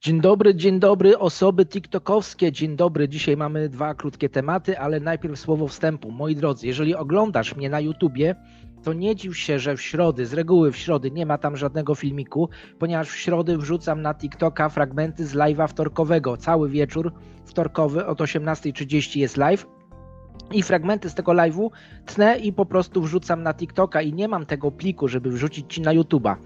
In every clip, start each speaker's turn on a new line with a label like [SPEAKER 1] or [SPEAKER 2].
[SPEAKER 1] Dzień dobry, dzień dobry, osoby TikTokowskie. Dzień dobry. Dzisiaj mamy dwa krótkie tematy, ale najpierw słowo wstępu. Moi drodzy, jeżeli oglądasz mnie na YouTubie, to nie dziw się, że w środy, z reguły w środy nie ma tam żadnego filmiku, ponieważ w środy wrzucam na TikToka fragmenty z live'a wtorkowego. Cały wieczór wtorkowy od 18.30 jest live. I fragmenty z tego live'u tnę i po prostu wrzucam na TikToka i nie mam tego pliku, żeby wrzucić ci na YouTuba.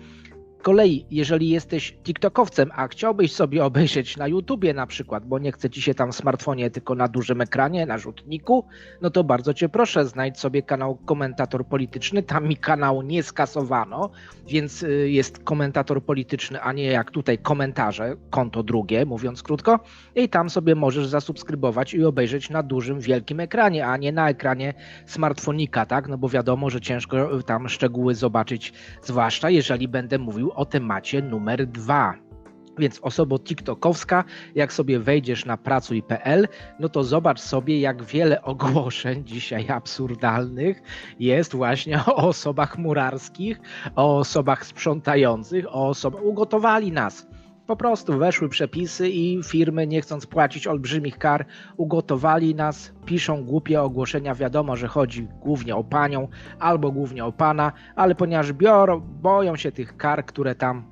[SPEAKER 1] Kolei, jeżeli jesteś TikTokowcem, a chciałbyś sobie obejrzeć na YouTubie na przykład, bo nie chce ci się tam w smartfonie, tylko na dużym ekranie, na rzutniku, no to bardzo cię proszę, znajdź sobie kanał Komentator Polityczny. Tam mi kanał nie skasowano, więc y, jest komentator polityczny, a nie jak tutaj komentarze, konto drugie, mówiąc krótko. I tam sobie możesz zasubskrybować i obejrzeć na dużym, wielkim ekranie, a nie na ekranie smartfonika, tak? No bo wiadomo, że ciężko tam szczegóły zobaczyć, zwłaszcza jeżeli będę mówił o temacie numer dwa. Więc osoba TikTokowska, jak sobie wejdziesz na pracuj.pl, no to zobacz sobie, jak wiele ogłoszeń dzisiaj absurdalnych jest właśnie o osobach murarskich, o osobach sprzątających, o osobach. Ugotowali nas. Po prostu weszły przepisy i firmy, nie chcąc płacić olbrzymich kar, ugotowali nas, piszą głupie ogłoszenia. Wiadomo, że chodzi głównie o panią albo głównie o pana, ale ponieważ biorą, boją się tych kar, które tam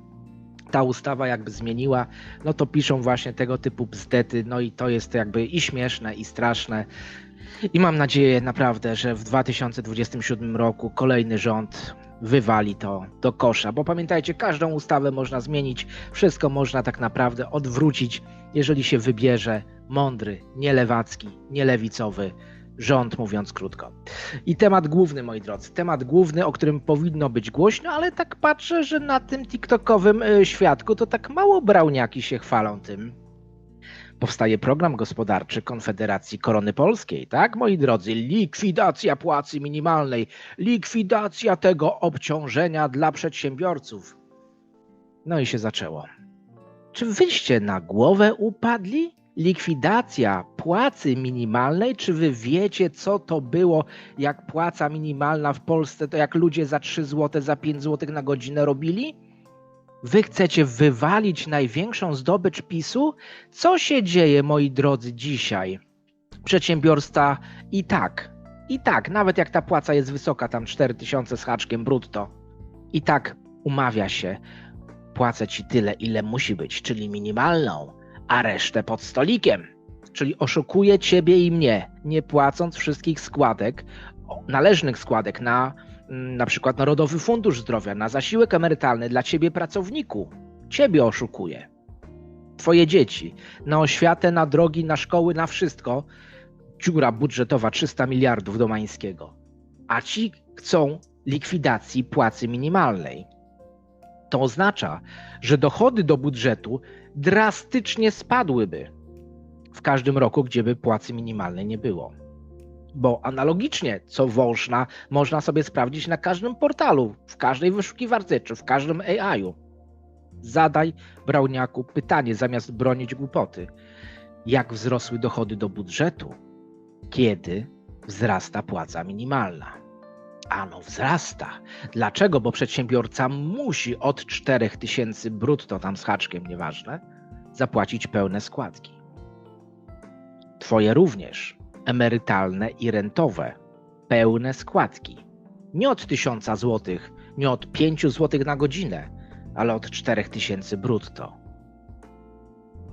[SPEAKER 1] ta ustawa jakby zmieniła, no to piszą właśnie tego typu bzdety, no i to jest jakby i śmieszne, i straszne. I mam nadzieję naprawdę, że w 2027 roku kolejny rząd wywali to do kosza, bo pamiętajcie, każdą ustawę można zmienić, wszystko można tak naprawdę odwrócić, jeżeli się wybierze mądry, nie lewacki, nie lewicowy rząd, mówiąc krótko. I temat główny, moi drodzy, temat główny, o którym powinno być głośno, ale tak patrzę, że na tym TikTokowym y, świadku to tak mało brauniaki się chwalą tym. Powstaje program gospodarczy Konfederacji Korony Polskiej, tak, moi drodzy? Likwidacja płacy minimalnej, likwidacja tego obciążenia dla przedsiębiorców. No i się zaczęło. Czy wyście na głowę upadli? Likwidacja płacy minimalnej, czy wy wiecie, co to było, jak płaca minimalna w Polsce, to jak ludzie za 3 zł, za 5 zł na godzinę robili? Wy chcecie wywalić największą zdobycz PiSu? Co się dzieje, moi drodzy, dzisiaj? Przedsiębiorstwa i tak, i tak, nawet jak ta płaca jest wysoka, tam 4000 z haczkiem brutto, i tak umawia się, płacę ci tyle, ile musi być, czyli minimalną, a resztę pod stolikiem. Czyli oszukuje ciebie i mnie, nie płacąc wszystkich składek, należnych składek na na przykład Narodowy Fundusz Zdrowia, na zasiłek emerytalny dla ciebie pracowniku. Ciebie oszukuje. Twoje dzieci, na oświatę, na drogi, na szkoły, na wszystko. Dziura budżetowa 300 miliardów do Mańskiego. A ci chcą likwidacji płacy minimalnej. To oznacza, że dochody do budżetu drastycznie spadłyby w każdym roku, gdzieby płacy minimalnej nie było bo analogicznie, co można, można sobie sprawdzić na każdym portalu, w każdej wyszukiwarce czy w każdym AI-u. Zadaj Brauniaku pytanie zamiast bronić głupoty. Jak wzrosły dochody do budżetu, kiedy wzrasta płaca minimalna? Ano wzrasta. Dlaczego? Bo przedsiębiorca musi od 4000 brutto, tam z haczkiem, nieważne, zapłacić pełne składki. Twoje również emerytalne i rentowe, pełne składki. Nie od 1000 zł, nie od 5 zł na godzinę, ale od 4000 brutto.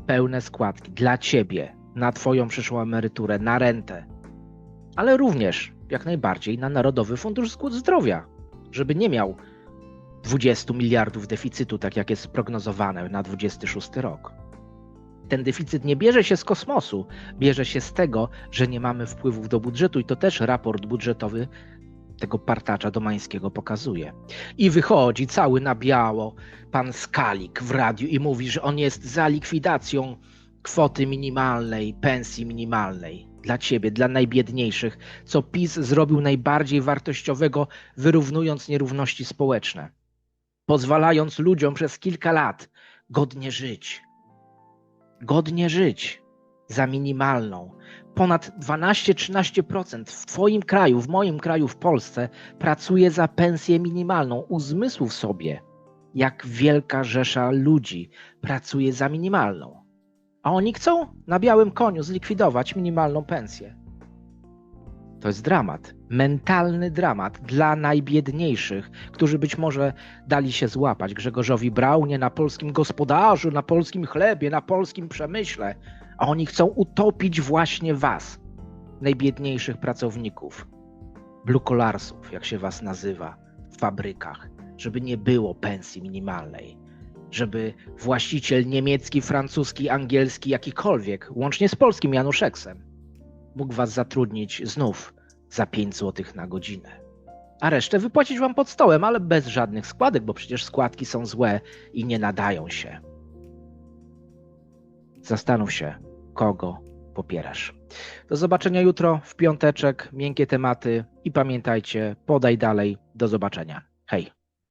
[SPEAKER 1] Pełne składki dla ciebie, na twoją przyszłą emeryturę, na rentę, ale również jak najbardziej na Narodowy Fundusz Zdrowia, żeby nie miał 20 miliardów deficytu, tak jak jest prognozowane na 26 rok ten deficyt nie bierze się z kosmosu, bierze się z tego, że nie mamy wpływów do budżetu i to też raport budżetowy tego partacza domańskiego pokazuje. I wychodzi cały na biało pan Skalik w radiu i mówi, że on jest za likwidacją kwoty minimalnej, pensji minimalnej dla ciebie, dla najbiedniejszych, co PiS zrobił najbardziej wartościowego, wyrównując nierówności społeczne, pozwalając ludziom przez kilka lat godnie żyć, godnie żyć za minimalną. Ponad 12-13% w Twoim kraju, w moim kraju, w Polsce pracuje za pensję minimalną. Uzmysłów sobie. jak wielka rzesza ludzi pracuje za minimalną. A oni chcą na białym koniu zlikwidować minimalną pensję. To jest dramat, mentalny dramat dla najbiedniejszych, którzy być może dali się złapać Grzegorzowi Braunie na polskim gospodarzu, na polskim chlebie, na polskim przemyśle, a oni chcą utopić właśnie was, najbiedniejszych pracowników, blue collarsów, jak się was nazywa, w fabrykach, żeby nie było pensji minimalnej, żeby właściciel niemiecki, francuski, angielski, jakikolwiek, łącznie z polskim Januszeksem, mógł was zatrudnić znów za 5 zł na godzinę. A resztę wypłacić wam pod stołem, ale bez żadnych składek, bo przecież składki są złe i nie nadają się. Zastanów się, kogo popierasz. Do zobaczenia jutro w piąteczek, miękkie tematy i pamiętajcie, podaj dalej. Do zobaczenia. Hej.